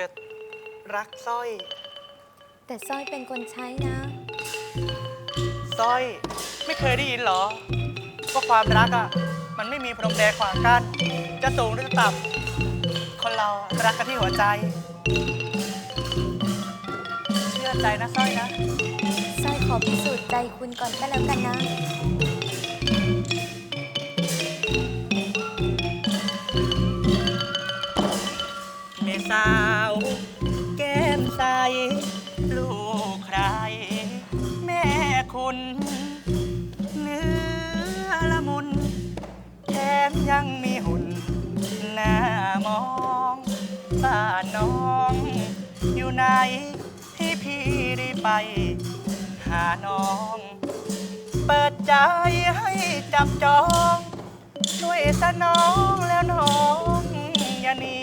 จะรักสร้อยแต่สร้อยเป็นคนใช้นะ สร้อย ไม่เคยได้ยินเหรอว่าความรักอะ มันไม่มีพรมแดนขวางกั้นจะสูงหรือจะต่ำคนเรารักกันที่หัวใจ เชื่อใจนะสร้อยนะ สร้อยขอพิสูจน์ใจคุณก่อนก็แล้วกันนะ เมสา ยังมีหุ่นหน้ามองบ้านน้องอยู่ไหนที่พี่ได้ไป หาน้อง เปิดใจให้จับจอง ช่วยสนองแล้วน้องอย่าหนี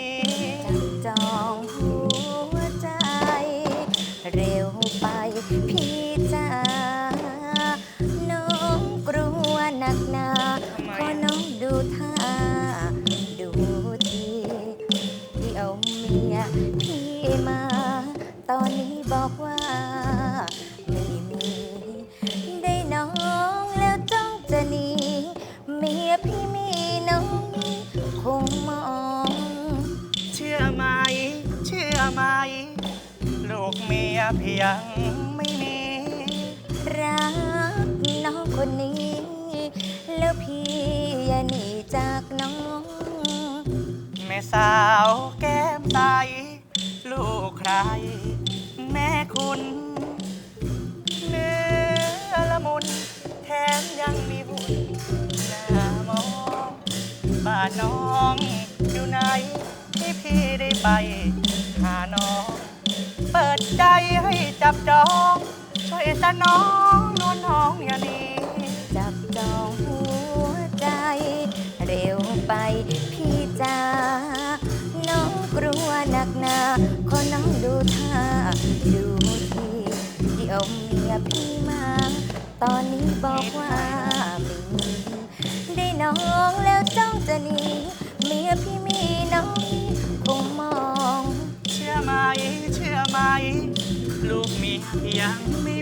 จับจองหัวใจ เร็วไปพี่ พี่มา ตอนนี้บอกว่า ไม่มี ได้น้องแล้วจ้องจะหนีเมียพี่มีน้อง คงมอง เชื่อไหม เชื่อไหม ลูกเมียเพียงไม่มี รักน้องคนนี้ แล้วพี่อย่าหนีจากน้อง แม่สาวแก้มใสลูก ใครแม่คุณ เนื้อละมุน แถมยังมีหุ่นหามองบ้านน้องอยู่ไหนที่พี่ได้ไป หาน้อง เปิดใจให้จับจอง ช่วยสน้องนวลน้องอย่าหนีจับจองหัวใจ เร็วไปพี่จ๋าน้องกลัวหนักหนา ขอน้องดูท่า ดูทีเดี๋ยวเมียพี่มา ตอนนี้บอกว่ามีได้น้องแล้วจ้องจะหนีเมียพี่มีน้องพี่คงมอง เชื่อไหมเชื่อไหม ลูกเมียยังไม่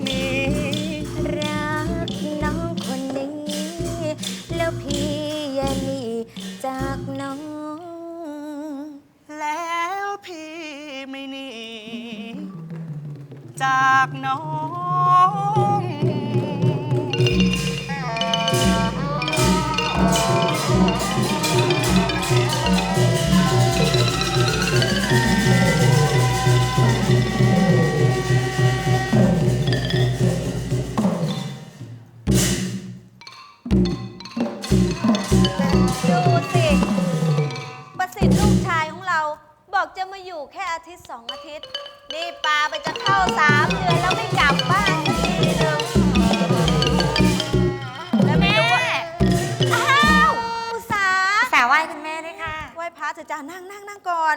จากน้ บอกจะมาอยู่แค่อาทิตย์สองอาทิตย์ นี่ปลาไปจะเข้าสามเดือนแล้วไม่กลับบ้านสักทีหนึ่งแล้วไม่รู้ว่าอ้าวอุตสาสาวไหว้คุณแม่ด้วยค่ะ ไหว้พระเถอะจ้านั่งนั่งนั่งก่อน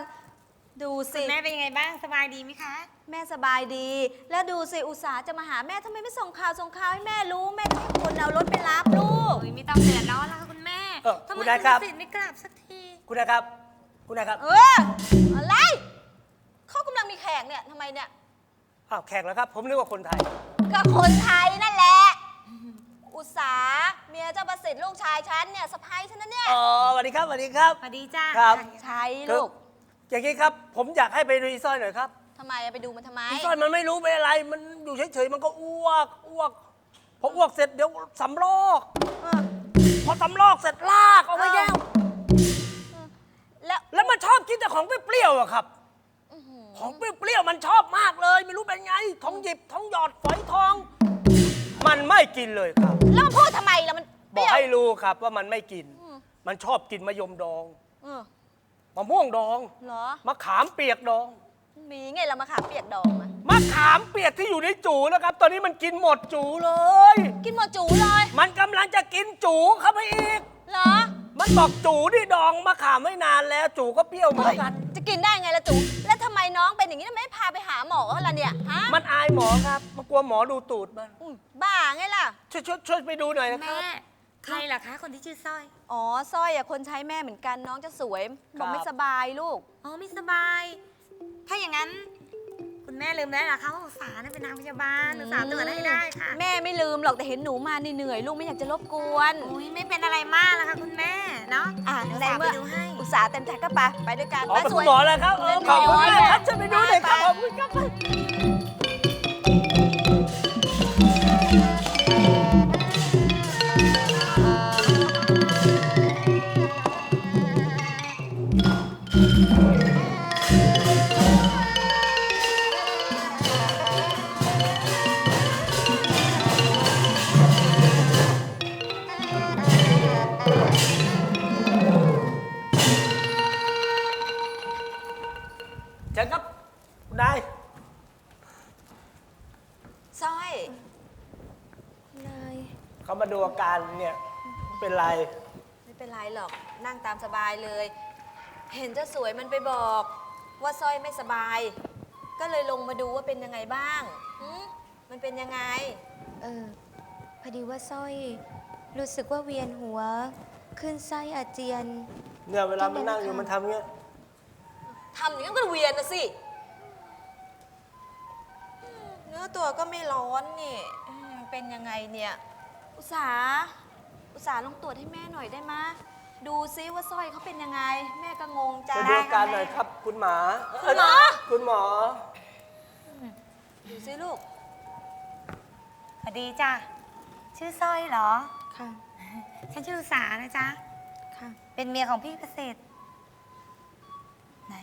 ดูสิ แม่เป็นยังไงบ้างสบายดีไหมคะ แม่สบายดี แล้วดูสิ อุตสาจะมาหาแม่ทำไมไม่ส่งข่าวส่งข่าวให้แม่รู้ แม่จะให้คนเอารถไปรับลูก โอ้ยไม่ต้องเดือดร้อนแล้วค่ะคุณแม่เออทำไมคุณนายครับ สิทธิ์ไม่กลับสักที คุณนะครับ คุณนะครับเออ อะไร เขากำลังมีแขกเนี่ยทำไมเนี่ย อ้าวแขกแล้วครับ ผมนึกว่าคนไทย ก็คนไทยนั่นแหละ อุตสาเมียเจ้าประสิทธิ์ลูกชายฉันเนี่ยสะพ้ายฉันนะเนี่ย อ๋อสวัสดีครับสวัสดีครับ สวัสดีจ้าครับ ใช่ลูก อย่างนี้ครับ ผมอยากให้ไปดูอีซ้อยหน่อยครับทำไมอะไปดูมันทำไมอีซ้อยมันไม่รู้เป็นอะไร มันอยู่เฉยๆ มันก็อ้วก อ้วก พออ้วกเสร็จเดี๋ยวสำลอกเออพอสำลอกเสร็จลากเอาไว้แก้ว แล้วแล้วมันชอบกินแต่ของเปรี้ยวๆอะครับของเปรี้ยวๆมันชอบมากเลย ไม่รู้เป็นไงท้องหยิบท้องหยอดฝอยทอง มันไม่กินเลยครับ แล้วมันพูดทำไมล่ะมันเปบอกรี้ยวให้รู้ครับว่ามันไม่กินอืมมันชอบกินมะยมดองเออมะม่วงดองเหรอ มะขามเปียกดองมีไงละมะขามเปียกดองอะมะขามเปียกที่อยู่ในจูนะครับ ตอนนี้มันกินหมดจูเลย กินหมดจูเลย มันกำลังจะกินจูเข้าไปอีก เหรอ มันบอกจูที่ดองมะขามไม่นานแล้วจูก็เปรี้ยวเหมือนกัน จะกินได้ไงละจูแล้วทำไมน้องเป็นอย่างนี้ทำไมไม่พาไปหาหมอเขาล่ะเนี่ยฮะมันอายหมอครับมันกลัวหมอดูตูดมันอุ๊ยบ้าไงล่ะ ช่วยช่วยช่วยไปดูหน่อยนะคแม่รับใครล่ะคะคนที่ชื่อสร้อย อ๋อสร้อยอะคนใช้แม่เหมือนกันน้องจะสวยครับอบกไม่สบายลูก อ๋อไม่สบาย ถ้าอย่างนั้นงั้นคุณ แม่ลืมได้เหรอคะว่าอุตสาห์เนี่ยเป็นนางพยาบาลอุตสาห์ตรวจให้ได้ค่ะแม่ไม่ลืมหรอกแต่เห็นหนูมาเหนื่อยๆลูกไม่อยากจะรบกวนอุ้ยไม่เป็นอะไรมากแล้วค่ะคุณแม่เนาะอะเดี๋ยวในสาวไปเมื่อดูให้ อุตส่าห์เต็มใจก็ไปไปด้วยกันอ๋อไปเป็นสคุวณยหมอเลยครับเออขอบคุณมากครับช่วยไปดูหน่อยครับขอบคุณครับาดูอาการเนี่ยเป็นไร ไม่เป็นไรหรอกนั่งตามสบายเลย เห็นเจ้าสวยมันไปบอก ว่าสร้อยไม่สบาย ก็เลยลงมาดูว่าเป็นยังไงบ้างหืมมันเป็นยังไง เออพอดีว่าสร้อย รู้สึกว่าเวียนหัว ขึ้นไส้อาเจียน เนี่ยเวลามันนั่งอยู่มันทำเงี้ยทำอย่างนั้นก็เวียนนะสิอืมเนื้อตัวก็ไม่ร้อนนี่อืมเป็นยังไงเนี่ย อุตสาห์อุตสาห์ลองตรวจให้แม่หน่อยได้ไหมะ ดูซิว่าสร้อยเขาเป็นยังไง แม่ก็งงจ้าไปดูอาการหน่อยครับ คุณหมาคุณหมอคุณหมอ ดูซิลูก สวัสดีจ้ะ ชื่อสร้อยเหรอ ค่ะ ฉันชื่ออุตสานะจ๊ะ ค่ะ เป็นเมียของพี่เกษตรไหน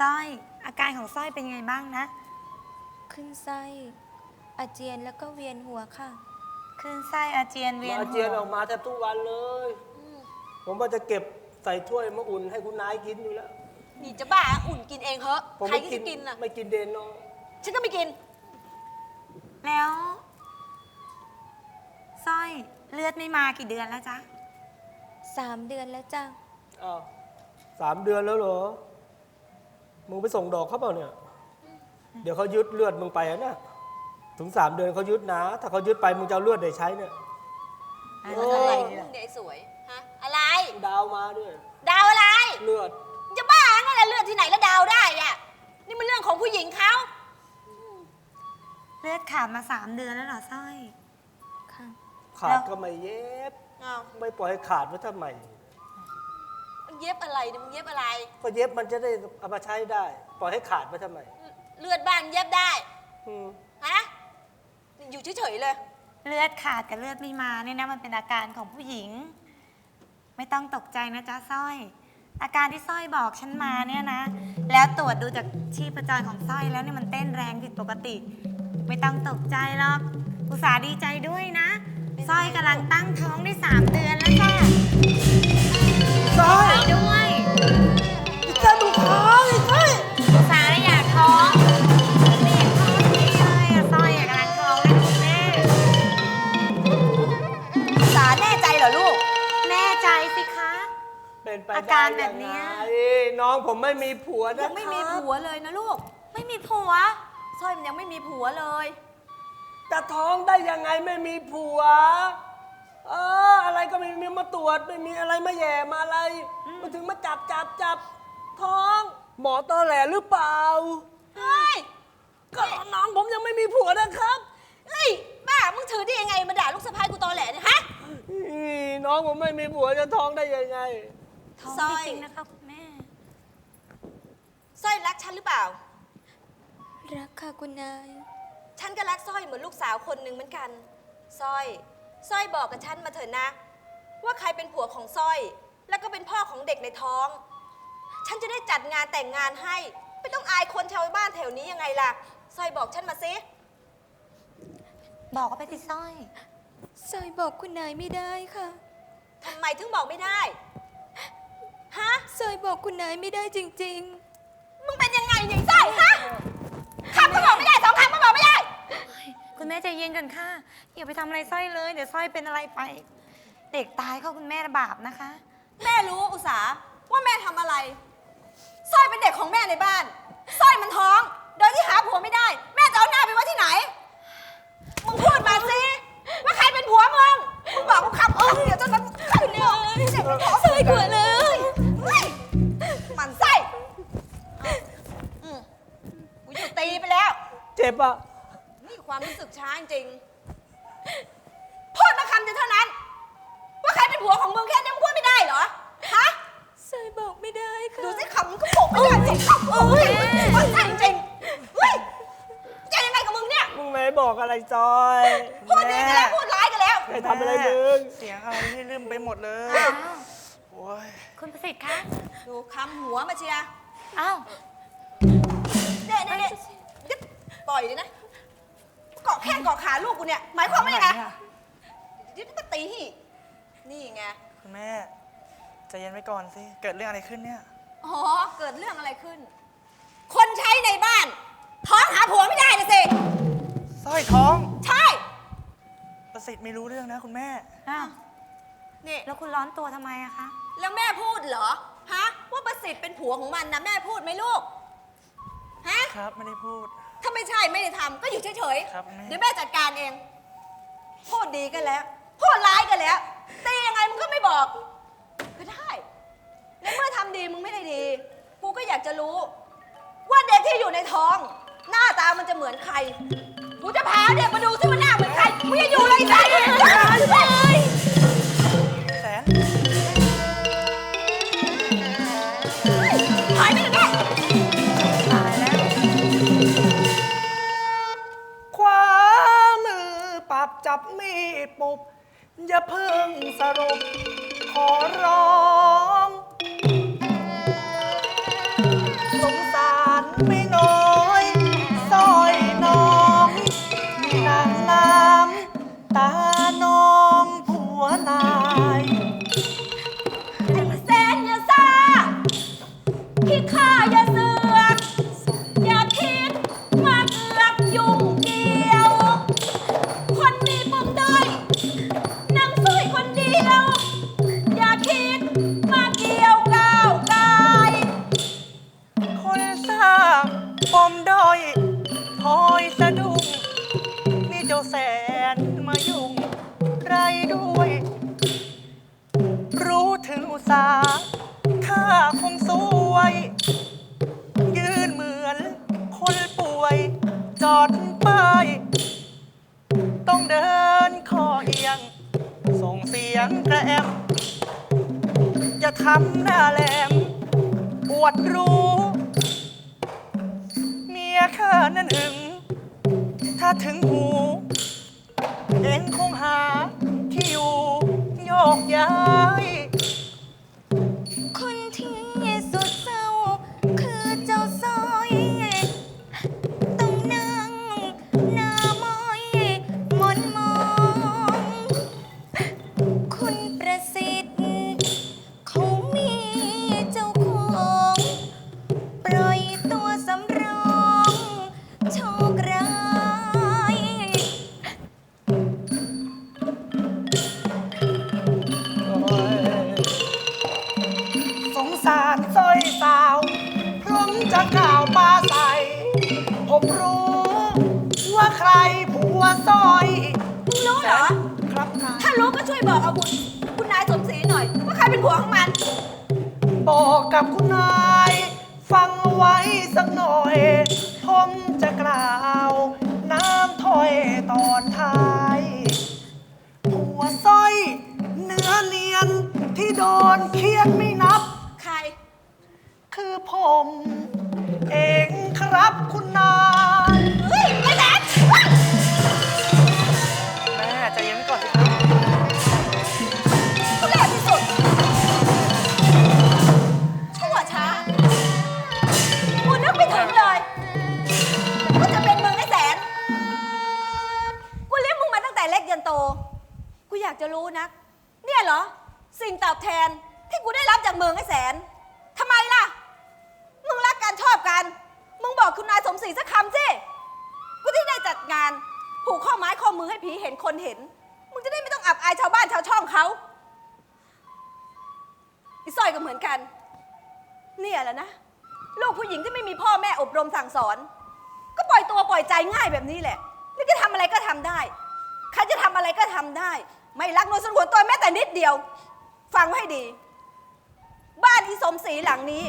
สร้อย อาการของสร้อยเป็นยังไงบ้างนะ ขึ้นไส้อาเจียนแล้วก็เวียนหัวค่ะ คลื่นไส้อาเจียนเวียนอาหัเจียนอวอกมาแทบทุกวันเลย ผมว่าจะเก็บใส่ถ้วยมาอุ่นให้คุณนายกินอยู่แล้ว นี่จะบ้าอุ่นกินเองเหอะผมใครไม่ก็จะกินน่ะ ไม่กินเดนน้องฉันก็ไม่กิน แล้วสร้อยเลือดไม่มากี่เดือนแล้วจ๊ะ สามเดือนแล้วจ้ะอ้าวสามเดือนแล้วเหรอ มึงไปส่งดอกเขาเปล่าเนี่ย เดี๋ยวเขายึดเลือดมึงไปอะนะ ถึงสามเดือนเขายึดนะ ถ้าเขายึดไปมึงจะเอาเลือดได้ใช้เนี่ยโอ้ อะไรของมึงเนี่ยไอ้สวย ฮะ อะไร ดาวมาด้วยดาวอะไร เลือดมึงจะบ้าไงล่ะเลือดที่ไหนแล้วดาวได้อะนี่มันเรื่องของผู้หญิงเขา เลือดขาดมาสามเดือนแล้วเหรอสร้อย ค่ะ ขาดก็ไม่เย็บ อ้าวไม่ปล่อยให้ขาดไว้ทำไมมันเย็บอะไรเนี่ยมึงเย็บอะไร ก็เย็บมันจะได้เอามาใช้ได้ ปล่อยให้ขาดไว้ทำไมเลือดบ้านเย็บได้ อืมฮะ อยู่เฉยๆเลย เลือดขาดกับเลือดไม่มาเนี่ยนะมันเป็นอาการของผู้หญิง ไม่ต้องตกใจนะจ๊ะสร้อย อาการที่สร้อยบอกฉันมาเนี่ยนะ แล้วตรวจดูจากชีพจรของสร้อยแล้วเนี่ยมันเต้นแรงผิดปกติ ไม่ต้องตกใจหรอกอุตส่าห์ดีใจด้วยนะสร้อยกำลังตั้งท้องได้สามเดือน องผมไม่มีผัวนะยังไม่มีผัวเลยนะลูก ไม่มีผัวสร้อยมันยังไม่มีผัวเลย จะท้องได้ยังไงไม่มีผัว เออ อะไรก็ไม่มีมาตรวจไม่มีอะไรมาแย่มาอะไรมาถึงมาจับจับจับท้อง หมอตอแหลหรือเปล่า เฮ้ย ก็น้องผมยังไม่มีผัวนะครับเฮ้ย บ้า มึงถือได้ยังไงมาด่าลูกสะพ้ายกูตอแหลเนี่ยฮะ อีน้องผมไม่มีผัวจะท้องได้ยังไง ท้องสร้อย จริงๆนะคะคุณแม่ สร้อยรักฉันหรือเปล่า รักค่ะคุณนาย ฉันก็รักสร้อยเหมือนลูกสาวคนหนึ่งเหมือนกัน สร้อย สร้อยบอกกับฉันมาเถอะนะ ว่าใครเป็นผัวของสร้อย แล้วก็เป็นพ่อของเด็กในท้อง ฉันจะได้จัดงานแต่งงานให้ ไม่ต้องอายคนชาวบ้านแถวนี้ยังไงล่ะ สร้อยบอกฉันมาสิ บอกว่าไปที่สร้อย สร้อยบอกคุณนายไม่ได้ค่ะ ทำไมถึงบอกไม่ได้ ฮะ สร้อยบอกคุณนายไม่ได้จริง มึงเป็นยังไงเนี่ยสร้อยฮะคำก็บอกไม่ได้สองคำก็บอกไม่ได้ คุณแม่ใจเย็นกันค่ะ อย่าไปทำอะไรสร้อยเลย เดี๋ยวสร้อยเป็นอะไรไป เด็กตายเข้าคุณแม่ระบาปนะคะ แม่รู้อุตสาว่าแม่ทำอะไรสร้อยเป็นเด็กของแม่ในบ้านสร้อยมันท้อง โดยที่หาผัวไม่ได้ แม่จะเอาหน้าไปไว้ที่ไหน มึงพูดมาสิว่าใครเป็นผัวมึง มึงบอกกูคำเออเดี๋ยวจะมันใครเนี่ยเด็กในท้องสวยกว่าเลยเฮ้ยหมันไส้อืม เจ็บอะ นี่ความรู้สึกช้าจริงๆพูดมาคำเดียวเท่านั้น ว่าใครเป็นผัวของมึงแค่นี้มึงพูดไม่ได้เหรอ ฮะสร้อยบอกไม่ได้ค่ะ ดูสิคำมึงก็บอกไม่ได้สิคำโอ้ยมันจริงจริงๆเฮ้ยจะยังไงกับมึงเนี่ย มึงไม่บอกอะไรจอยพูดดีกันแล้ว พูดร้ายกันแล้วไม่ทำอะไรมึง เสียงอะไรให้ลืมไปหมดเลยอ้าวโอ้ยคุณประสิทธิ์คะ ดูคำหัวมาเชียร์อ้าว เนี่ยเนี่ยเนี่ยยึดปล่อยเลยนะ เกาะแข้งเกาะขาลูกกูเนี่ย หมายความว่ายังไงยึดมาตีอีกนี่ไง คุณแม่ใจเย็นไว้ก่อนสิ เกิดเรื่องอะไรขึ้นเนี่ย อ๋อ เกิดเรื่องอะไรขึ้น คนใช้ในบ้าน ท้องหาผัวไม่ได้เลยสิสร้อยท้อง ใช่ ประสิทธิ์ไม่รู้เรื่องนะคุณแม่ อ้าว นี่ แล้วคุณร้อนตัวทำไมอะคะ แล้วแม่พูดเหรอ ฮะ ว่าประสิทธิ์เป็นผัวของมันนะแม่พูดไหมลูกฮะ ครับไม่ได้พูด ถ้าไม่ใช่ไม่ได้ทำก็อยู่เฉยครับแม่ ๆ เดี๋ยวแม่จัดการเอง พูดดีกันแล้ว พูดร้ายกันแล้วตียังไงมึงก็ไม่บอก ก็ได้ ในเมื่อทำดีมึงไม่ได้ดี กูก็อยากจะรู้ ว่าเด็กที่อยู่ในท้อง หน้าตามันจะเหมือนใคร กูจะพาเด็กมาดูซิว่า อย่าเพิ่งสรุปขอร้อง จอดป้ายต้องเดินคอเอียง ส่งเสียงกระแอมอย่าทำหน้าแหลมปวดรู้ เมียข้านั้นหึง ถ้าถึงหู เองคงหาที่อยู่โยกย้าย ตอนท้ายผัวสร้อย เนื้อเนียนที่โดนเคียนไม่นับ ใคร คือผม เองครับคุณนาย จะรู้นัก เนี่ยเหรอ สิ่งตอบแทนที่กูได้รับจากเมึงไอ้แสนทำไมล่ะ มึงรักกันชอบกัน มึงบอกคุณนายสมศรีสักคำสิ กูที่ได้จัดงานผูกข้อไม้ข้อมือให้ผีเห็นคนเห็น มึงจะได้ไม่ต้องอับอายชาวบ้านชาวช่องเขาอีสร้อยก็เหมือนกัน เนี่ยแหละนะ ลูกผู้หญิงที่ไม่มีพ่อแม่อบรมสั่งสอน ก็ปล่อยตัวปล่อยใจง่ายแบบนี้แหละ นี่จะทำอะไรก็ทำได้ ใครจะทำอะไรก็ทำได้ ไม่รักนวลสงวนตัวแม้แต่นิดเดียว ฟังให้ดี บ้านอีสมศรีหลังนี้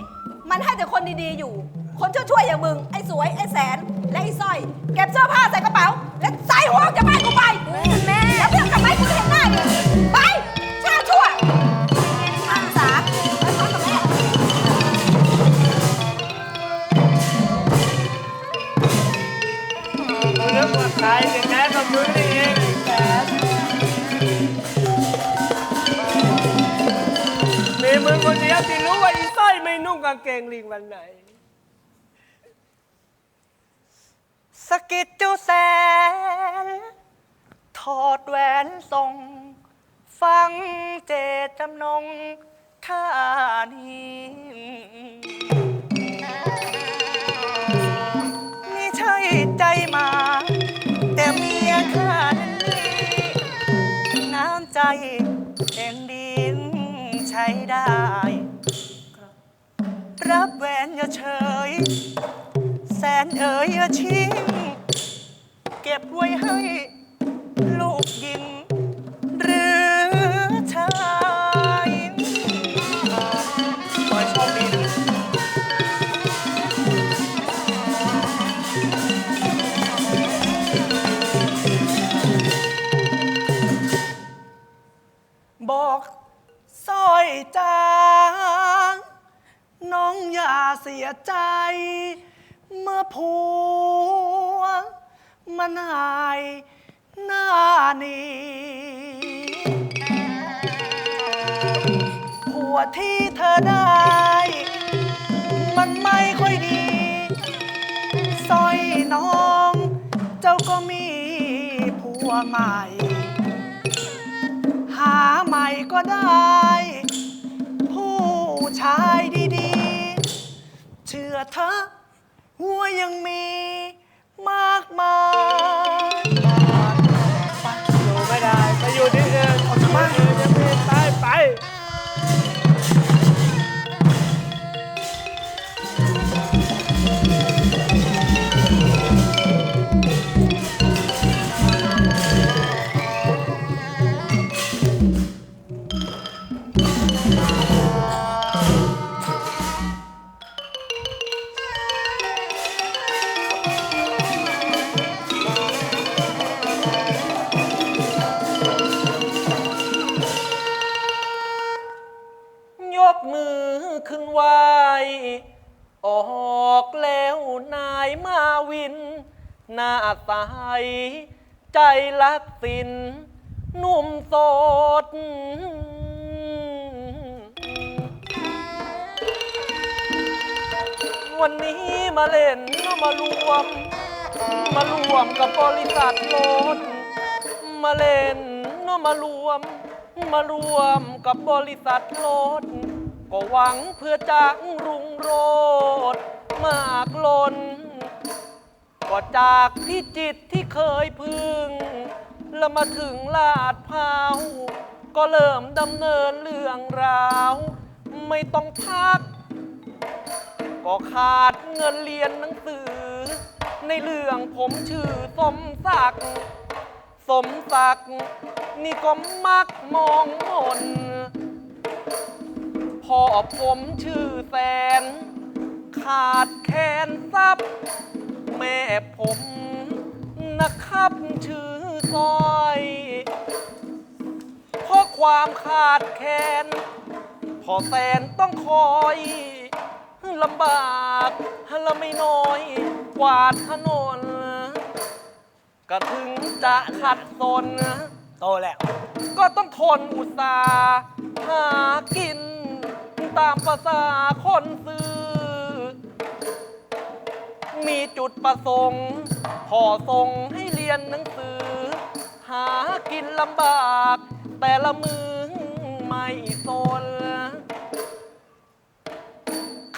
มันให้แต่คนดีๆอยู่ คนช่วยๆอย่างมึง ไอ้สวยไอ้แสน และไอ้สร้อย เก็บเสื้อผ้าใส่ งกางลิงวันไหน สกิดจูแสนถอดแหวนส่งฟังเจตจำนงท่านี้นี่ รับแหวนอย่าเฉย แสนเอ๋ยอย่าชิง เก็บไว้ให้ ลูกยิง หรือชายขอให้โชคดีนะบอกสร้อยใจ สียใจ เมื่อผัวมันหายหน้านี้ผัวที่เธอได้ มันไม่ค่อยดีสร้อยน้อง เจ้าก็มีผัวใหม่ หาใหม่ก็ได้ เชื่อเธอะว่ายังมีมากมา หน้าใสใจรักสินหนุ่มโสด วันนี้มาเล่นมารวม มารวมกับบริษัทรถมาเล่นมารวม มารวมกับบริษัทรถก็หวังเพื่อจะรุ่งโรดมากล้น ก็จากที่จิตที่เคยพึ่ง แล้วมาถึงลาดพร้าว ก็เริ่มดำเนินเรื่องราว ไม่ต้องพัก ก็ขาดเงินเรียนหนังสือ ในเรื่องผมชื่อสมศักดิ์สมศักดิ์นี่ก็มักมองมนพ่อผมชื่อแสน ขาดแคนทรัพย์ แม่ผมนะครับชื่อซอย เพราะความขาดแคลนพอแสนต้องคอยลำบากและไม่น้อย กวาดถนนก็ถึงจะขัดสนโตแล้ว ก็ต้องทนอุตสาหากิน ตามภาษาคนซื้อ มีจุดประสงค์พอส่งให้เรียนหนังสือ หากินลำบาก แต่ละมือไม่สน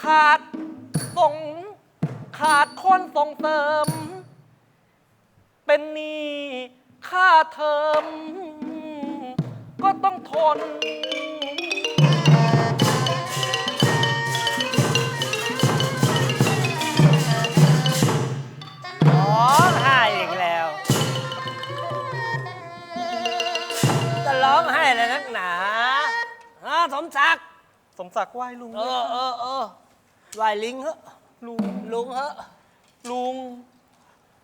ขาดส่งขาดคนส่งเสริม เป็นหนี้ค่าเทอมก็ต้องทน มศักดิ์สมศักดิ์ไหว้ลุงเอด้วยอเออเออไหวลิงเหอะลุงลุงฮะลุง